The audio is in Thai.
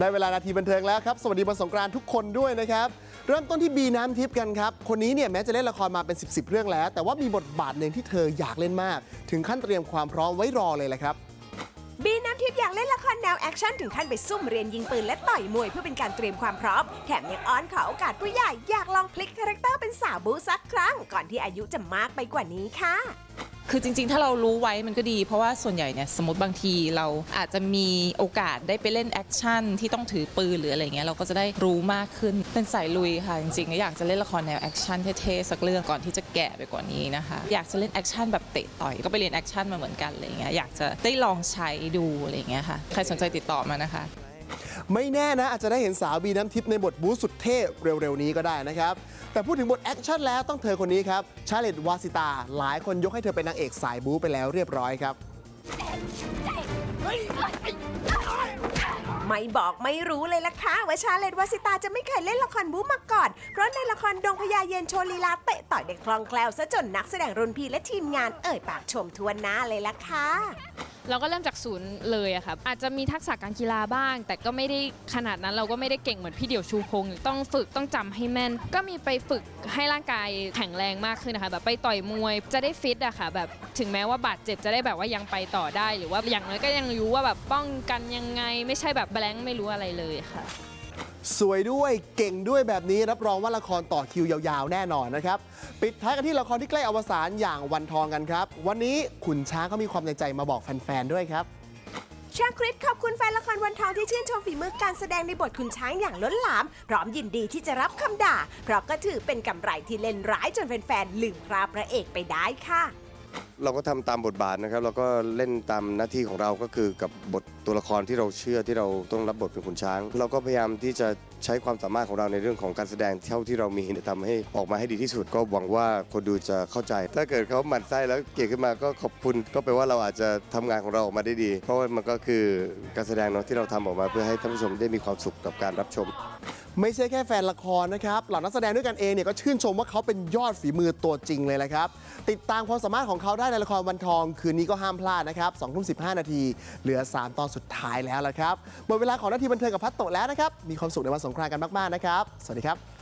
ได้เวลานาทีบันเทิงแล้วครับ สวัสดีวันสงกรานต์ทุกคนด้วยนะครับ เริ่มต้นที่บีน้ำทิพย์กันครับ คนนี้เนี่ยแม้จะเล่นละครมาเป็น 10บสเรื่องแล้ว แต่ว่ามีบทบาทหนึ่งที่เธออยากเล่นมาก ถึงขั้นเตรียมความพร้อมไว้รอเลยแหละครับบีน้ำทิพย์อยากเล่นละครแนวแอคชั่นถึงขั้นไปซุ่มเรียนยิงปืนและต่อยมวยเพื่อเป็นการเตรียมความพร้อม แถมยังอ้อนขอโอกาสผู้ใหญ่อยากลองพลิกคาแรคเตอร์เป็นสาวบูสักครั้ง ก่อนที่อายุจะมากไปกว่านี้ค่ะ คือจริง ๆ ถ้าเรารู้ไว้มันก็ดี เพราะว่าส่วนใหญ่เนี่ยสมมติบางทีเราอาจจะมีโอกาสได้ไปเล่นแอคชั่นที่ต้องถือปืนหรืออะไรเงี้ยเราก็จะได้รู้มากขึ้นเป็นสายลุยค่ะจริงๆอยากจะเล่นละครแนวแอคชั่นเท่ๆสักเรื่องก่อนที่จะแก่ไปกว่านี้นะคะอยากจะเล่นแอคชั่นแบบเตะต่อยก็ไปเรียนแอคชั่นมาเหมือนกันอะไรเงี้ยอยากจะได้ลองใช้ดูอะไรเงี้ยค่ะใครสนใจติดต่อมานะคะ ไม่แน่นะ อาจจะได้เห็นสาวบีน้ำทิพย์ในบทบู๊สุดเท่เร็วๆ นี้ก็ได้นะครับ แต่พูดถึงบทแอคชั่นแล้วต้องเธอคนนี้ครับชาเลตวาสิตา หลายคนยกให้เธอเป็นนางเอกสายบู๊ไปแล้วเรียบร้อยครับ ไม่บอกไม่รู้เลยล่ะค่ะว่าชาเลตวาสิตาจะไม่เคยเล่นละครบู๊มาก่อน เพราะในละครดงพญาเย็นโชลีลาเตะต่อยเด็กคลองแคล่วซะจนนักแสดงรุ่นพี่และทีมงานเอ่ยปากชมทวนหน้าเลยล่ะค่ะ เราก็เริ่มจากศูนย์เลยอะค่ะอาจจะมีทักษะการกีฬาบ้าง แต่ก็ไม่ได้ขนาดนั้นเราก็ไม่ได้เก่งเหมือนพี่เดี่ยวชูพงศ์ต้องฝึกต้องจำให้แม่น ก็มีไปฝึกให้ร่างกายแข็งแรงมากขึ้นนะคะแบบไปต่อยมวยจะได้ฟิตอะค่ะแบบถึงแม้ว่าบาดเจ็บจะได้แบบว่ายังไปต่อได้ หรือว่าอย่างน้อยก็ยังรู้ว่าแบบป้องกันยังไง ไม่ใช่แบบบงค์ไม่รู้อะไรเลยค่ะ สวยด้วยเก่งด้วยแบบนี้รับรองว่าละครต่อคิวยาวๆ แน่นอนนะครับ ปิดท้ายกันที่ละครที่ใกล้อวสานอย่างวันทองกันครับ วันนี้ขุนช้างเขามีความในใจมาบอกแฟนๆด้วยครับชาคริสขอบคุณแฟนละครวันทองที่ชื่นชมฝีมือการแสดงในบทคุณช้างอย่างล้นหลาม พร้อมยินดีที่จะรับคำด่า เพราะก็ถือเป็นกำไรที่เล่นร้ายจนแฟนๆลืมคราพระเอกไปได้ค่ะ เราก็ทำตามบทบาทนะครับ เราก็เล่นตามหน้าที่ของเราก็คือกับบทตัวละครที่เราเชื่อที่เราต้องรับบทเป็นขุนช้าง เราก็พยายามที่จะใช้ความสามารถของเราในเรื่องของการแสดงเท่าที่เรามีทำให้ออกมาให้ดีที่สุด ก็หวังว่าคนดูจะเข้าใจ ถ้าเกิดเขาหมั่นไส้แล้วเกลียดขึ้นมาก็ขอบคุณ ก็แปลว่าเราอาจจะทำงานของเราออกมาได้ดี เพราะว่ามันก็คือการแสดงเนาะที่เราทำออกมาเพื่อให้ท่านผู้ชมได้มีความสุขกับการรับชม ไม่ใช่แค่แฟนละครนะครับเหล่านักแสดงด้วยกันเองเนี่ยก็ชื่นชมว่าเขาเป็นยอดฝีมือตัวจริงเลยแหละครับ ติดตามความสามารถของเขาได้ในละครวันทอง คืนนี้ก็ห้ามพลาดนะครับสองทุ่มสินาที เหลือ 3 ตอนสุดท้ายแล้วละครับหมดเวลาของนาทีบันเทิงกับพัตโตแล้วนะครับมีความสุขในวันสงกรานต์กันมากๆนะครับ สวัสดีครับ